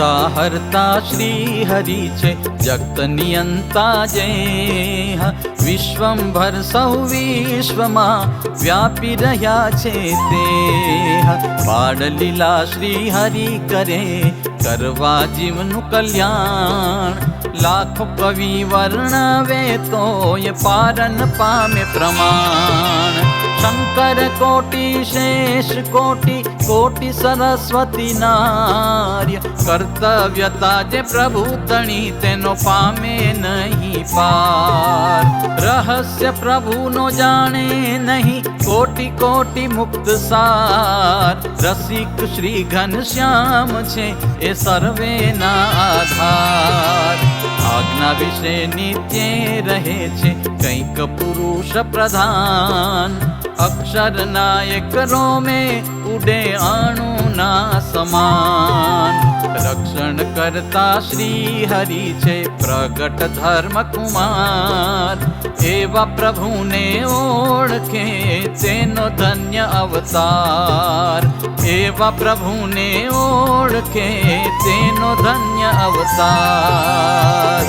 हरता श्रीहरि जगतनियन्ता विश्वं भर सौ विश्व व्यापि चेदे पाडलीला श्रीहरि करे करवा जीवनु कल्याण। लाख कवि वर्णवेतो पारन पामे प्रमाण। શંકર કોટી, શેષ કોટી કોટી સરસ્વતી નાર્ય. કર્તવ્યતા જે પ્રભુ તણી, તેનો પામે નહીં પાર. રહસ્ય પ્રભુનો જાણે નહીં, કોટી કોટી મુક્ત સાર. રસિક શ્રી ઘનશ્યામ છે, એ સર્વેના આધાર. આજ્ઞા વિશે નિત્ય રહે છે કંઈક પુરુષ પ્રધાન. અક્ષર નાયક રોમે ઉડે અણુના સમાન. રક્ષણ કરતા શ્રી હરિ છે પ્રગટ ધર્મ કુમાર. એવા પ્રભુને ઓળખે તેનો ધન્ય અવતાર. એવા પ્રભુને ઓળખે તેનો ધન્ય અવતાર.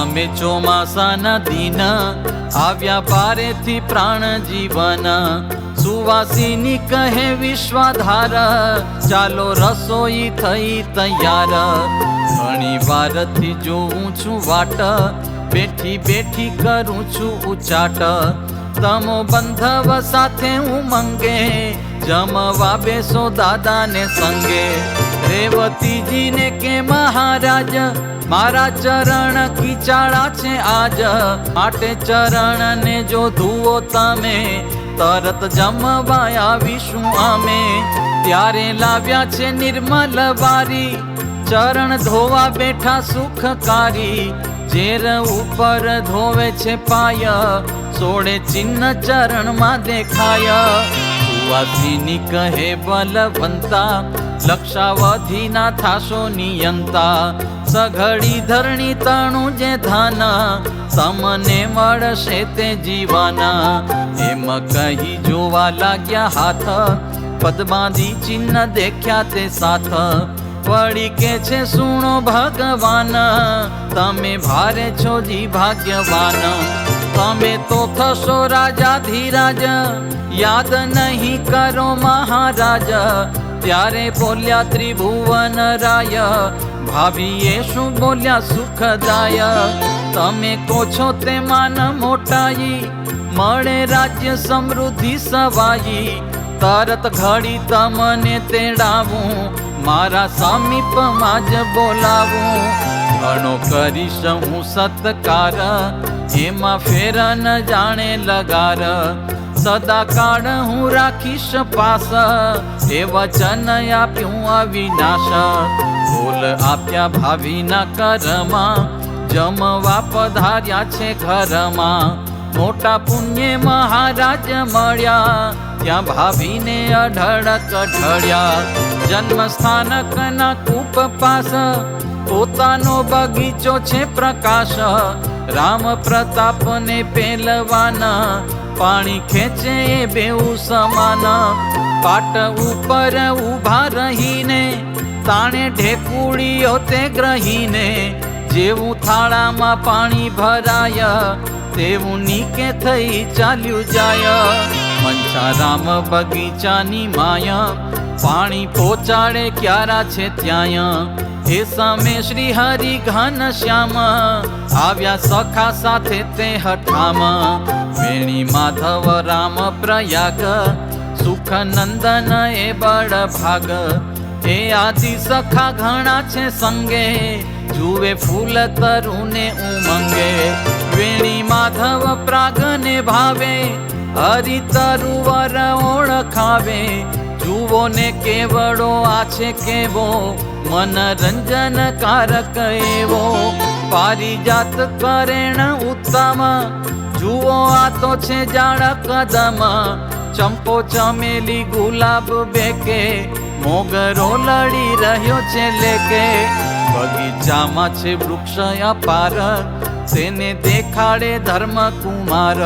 સમે ચોમાસાના દિન આવ્યા પારેથી પ્રાણ જીવન. સુવાસીની કહે વિશ્વાધાર, ચાલો રસોઈ થઈ તૈયાર. ઘણી વારથી જોઉં છું વાટ, બેઠી બેઠી કરું છું ઉચાટ. તમો બંધવ સાથે હું મંગે, જમવા બેસો દાદાને સંગે. રેવતીજીને કે મહારાજ મારા ચરણ ખીચાડા છે આજ. માટે ચરણને જો ધુઓ તમે, તરત જમવા આવીશું અમે ત્યારે લાવ્યા છે નિર્મલ બારી ચરણ ધોવા બેઠા સુખકારી. ઝેર ઉપર ધોવે છે પાય, સોળે ચિહ્ન ચરણમાં દેખાય. સુવાસિની કહે બલવંતા લક્ષાવધિ ના થાશો નિયંતા. સઘડી ધરણી તાણું જે ધાના, સામને મળશે તે જીવાના. એમ કહી જોવા લાગ્યા હાથ પદ્માદી ચિહ્ન દેખ્યા તે સાથ. વળી કે છે, સુણો ભગવાન, તમે ભારે છો જી ભાગ્યવાન. તમે તો થશો રાજા ધીરાજ, યાદ નહીં કરો મહારાજ. ત્યારે બોલ્યા ત્રિભુવન રાય ભાભીએ શું બોલ્યા સુખદાય. તમે કહો છો તે માન મોટાઈ, મળે રાજ્ય સમૃદ્ધિ સવાઈ. તરત ઘડી તમને તેડાવું, મારા સમીપમાં જ બોલાવું. ઘણો કરીશ હું સત્કાર એમાં ફેર ન જાણે લગાર. સદા કાળ હું રાખીશ પાસ. એ વચન આપ્યું અવિનાશ. બોલ આપ્યા ભાવિના કરમાં. જમવા પધાર્યા છે ઘરમાં. મોટા પુણ્ય મહારાજ મળ્યા. ત્યાં ભાભીને અઢળક ઢળ્યા. જન્મ સ્થાનકના કૂપ પાસ. પોતાનો બગીચો છે પ્રકાશ. રામ પ્રતાપને પેલવાના. પાણી ખેંચે એ સમાન. પાટ ઉપર ઊભા રહીને, તાણે ઢેકુડીઓ તે ગ્રહીને, જેવું થાળામાં પાણી ભરાય, તેવું નીકે થઈ ચાલ્યું જાય. મંચારામ બગીચાની માયા, પાણી પોચાડે ક્યારા છે ત્યાં એ સામે શ્રી હરિ ઘન શ્યામ, આવ્યા સખા સાથે તે હઠામાં. વેણી માધવ રામ પ્રયાગ સુખ નંદન એ બળ ભાગ એ આદિ સખા ઘણા છે સંગે જુએ ફૂલ તરુને ઉમંગે વેણી માધવ પ્રાગને ભાવે હરિ તરુવર ઓળખાવે જુઓ ને કેવડો આ છે કેવો મનરંજન કારક એવો પારિજાત કરેણ ઉત્તમ જુઓ આ તો છે જાડા કદમ, ચંપો ચમેલી ગુલાબ બેકે, મોગરો લડી રહ્યો છે લેકે. બગીચામાં છે વૃક્ષ અપાર તેને દેખાડે ધર્મ કુમાર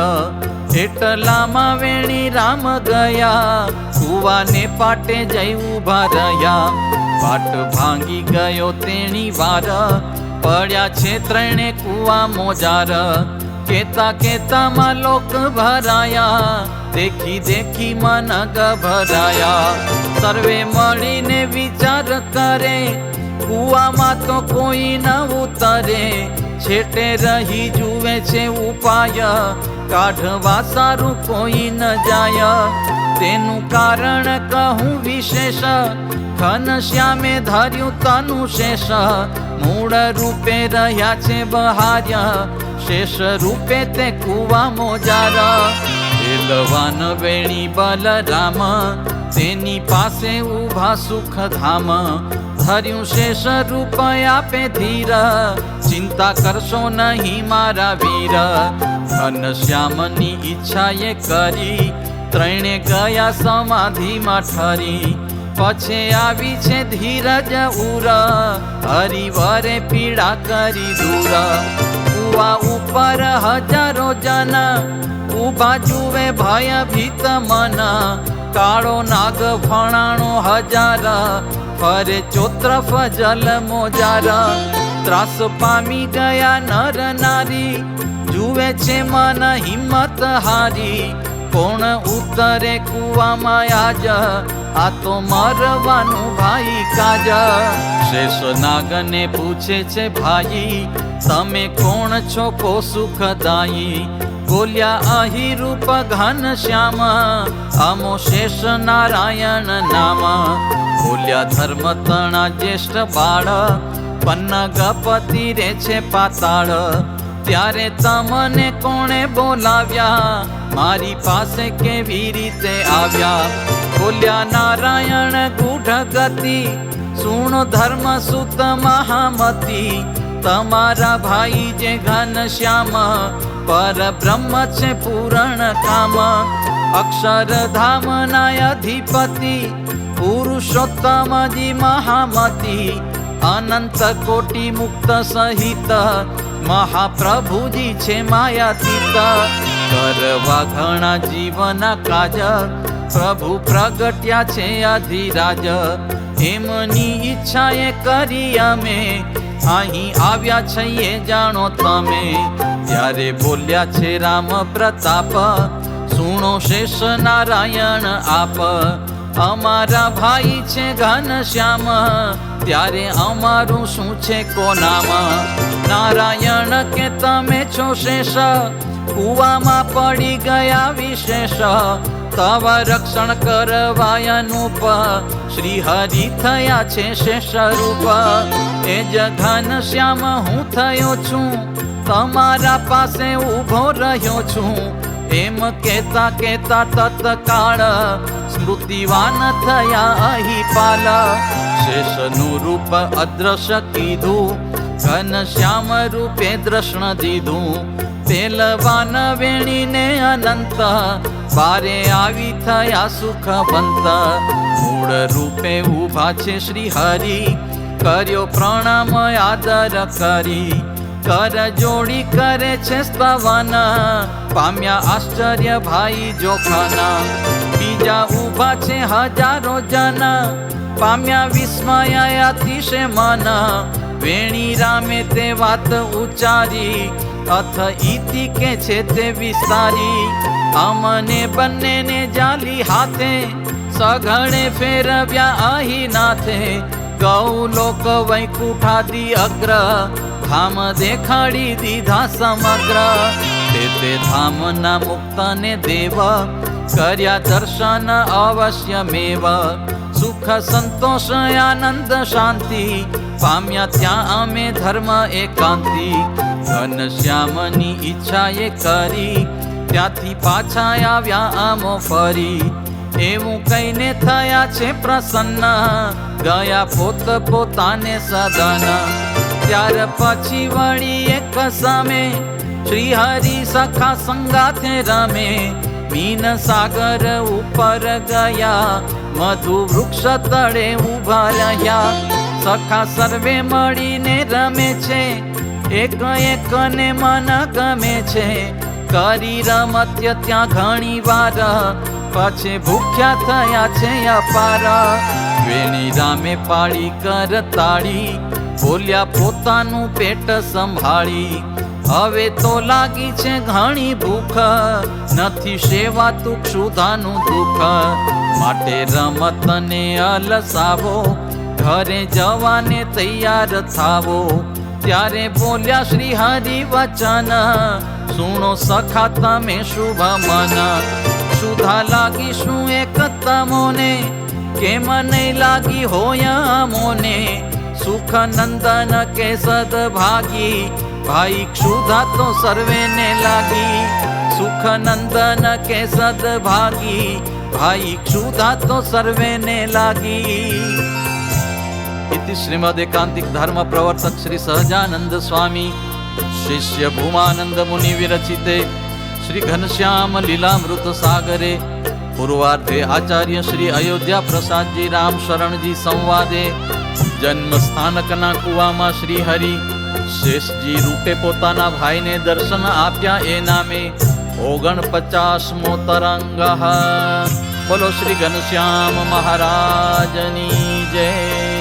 એટલામાં વેણી રામ ગયા કુવાને પાટે જઈ ઊભા રહ્યા. પાટ ભાંગી ગયો તેણી વાર, પડ્યા છે ત્રણે કુવા મોજાર. કેતા કેતામાં લોક ભરાયા. દેખી દેખી માં નગ ભરાયા. સર્વે મળીને વિચાર કરે. કુવામાં તો કોઈ ન ઉતરે. છેટે રહી જુએ છે ઉપાય. કાઢવા સારું કોઈ ન જાય. તેનું કારણ કહું વિશેષ. ઘન શ્યામે ધર્યું તનું શેષ મૂળ રૂપે રહ્યા છે બહાર્ય શેષ રૂપે તે કુવા મોજારા. એલવાન વેણી બલરામ તેની પાસે ઊભા સુખધામ ધર્યું શેષ રૂપ આપે ધીર, ચિંતા કરશો નહીં મારા વીર. ઘનશ્યામની ઈચ્છાએ કરી, ત્રણે ગયા સમાધિમાં ઠરી. પછી આવી છે ધીરજ ઉર, હરિવરે પીડા કરી દૂર. કુવા ઉપર હજારો જના ઊભા જુએ ભય ભીત મન. કાળો નાગ ફણાણો હજાર, ફરે ચોત્રફ જલ મોજાર. ત્રાસ પામી ગયા નર નારી, જુએ છે મન હિંમત હારી. કોણ ઉતરે કુવામાં આજ? આ તો મરવાનું ભાઈ કાજા. શેષ નાગને પૂછે છે, ભાઈ, તમે કોણ છો? કો સુખદાયી બોલ્યા અહી રૂપ ઘન શ્યામ, આમો શેષ નારાયણ નામ. બોલ્યા ધર્મ તણા જ્યેષ્ઠ બાળ, પન્નગપતિ રે છે પાતાળ. ત્યારે તમને કોણે બોલાવ્યા? મારી પાસે કેવી રીતે આવ્યા? બોલ્યા, નારાયણ ગૂઢ ગતિ સુણ ધર્મ સુત મહામતી, તમારા ભાઈ જે ઘન શ્યામ, પર બ્રહ્મ છે પૂરણ કામ. અક્ષરધામ ના અધિપતિ પુરુષોત્તમજી મહામતી, અનંત કોટી મુક્ત સહિત મહાપ્રભુજી છે માયાતીત કરવા ઘણા જીવન કાજ, પ્રભુ પ્રગટ્યા છે અધિરાજ. એમની ઈચ્છાએ કરી અમે, અહીં આવ્યા છીએ જાણો તમે. ત્યારે બોલ્યા છે રામ પ્રતાપ, સુણો શેષ નારાયણ આપ. અમારા ભાઈ છે ઘન શ્યામ. ત્યારે અમારું શું છે કોનામાં નારાયણ કે તમે છો શેષ? કુવામાં પડી ગયા વિશેષ. તવ રક્ષણ કરવાયનુપ શ્રી હરિ થયા છે શેષ રૂપ. એ જ ઘન શ્યામ હું થયો છું. તમારા પાસે ઊભો રહ્યો છું. એમ કેતા કેતા તત્કાળ સ્મૃતિવાન થયા અહીં પાલ શેષનું રૂપ અદ્રશ્ય કીધું ઘન શ્યામ રૂપે દ્રષ્ણ દીધું તેલવાન વેણીને અનંત બારે આવી થયા સુખવંત મૂળ રૂપે ઊભા છે શ્રી હરિ કર્યો પ્રણામ આદર કરી કર જોડી કરે છે સ્તવાના પામ્યા આશ્ચર્ય ભાઈ જોખાના. બીજા ઊભા છે હજારો જાના પામ્યા વિસ્મયા અતિશે માના વેણી રામે તે વાત ઉચ્ચારી. અથ ઈતિ કે છે તે વિસ્તારી. અમને બંનેને જાલી હાથે. સઘણે ફેરવ્યા અહી નાથે. ગૌ લોક વૈકુંઠાદી અગ્ર. ધામ દેખાડી દીધા સમગ્ર. તે તે ધામના મુક્તને દેવ, કર્યા દર્શન અવશ્ય મેવ. સુખ, સંતોષ, આનંદ, શાંતિ, પામ્યા ત્યાં અમે ધર્મ એકાંતિ. ઘન શ્યામની ઈચ્છાએ કરી, ત્યાંથી પાછા આવ્યા આમો ફરી. એવું કહીને થયા છે પ્રસન્ન, ગયા પોત પોતાને સદન. ત્યાર પછી વળી એક સામે શ્રી હરિ સખા સંગાથે રમે મીન સાગર ઉપર ગયા, મધુ વૃક્ષ તળે ઊભા રહ્યા. સખા સર્વે મળીને રમે છે, એક એકને મન ગમે છે. કરી રમત્ય ત્યાં ઘણી વાર, પછી ભૂખ્યા થયા છે અપાર. વેણી રામે પાળી કર તાળી બોલ્યા પોતાનું પેટ સંભાળી. હવે તો લાગી છે ઘણી ભૂખ. નથી સેવાતું ક્ષુધાનું દુઃખ. માટે રમતને અલસાવો. ઘરે જવાને તૈયાર થાવો. ત્યારે બોલ્યા શ્રી હરિ વચન સુણો સખા, તમે શુભ મન. સુધા લાગી શું એક તમોને? કેમ નહીં લાગી હોય મોને सुखनन्दन के सद्भागी भाई क्षुधा तो सर्वे ने लागी। सुखनन्दन के सद्भागी भाई क्षुधा तो सर्वे ने लागी। इति श्रीमदेकान्तिक धर्म प्रवर्तक श्री सहजानंद स्वामी। शिष्य भूमानंद मुनि विरचिते। श्री घनश्याम लीलामृत सागरे। પૂર્વાર્ધે આચાર્ય શ્રી અયોધ્યા પ્રસાદજી રામ શરણજી સંવાદે જન્મ સ્થાનકના કુવામાં શ્રી હરિ. શેષજી રૂપે પોતાના ભાઈને દર્શન આપ્યા એ નામે ઓગણપચાસમો તરંગ બોલો શ્રી ઘનશ્યામ મહારાજની જય.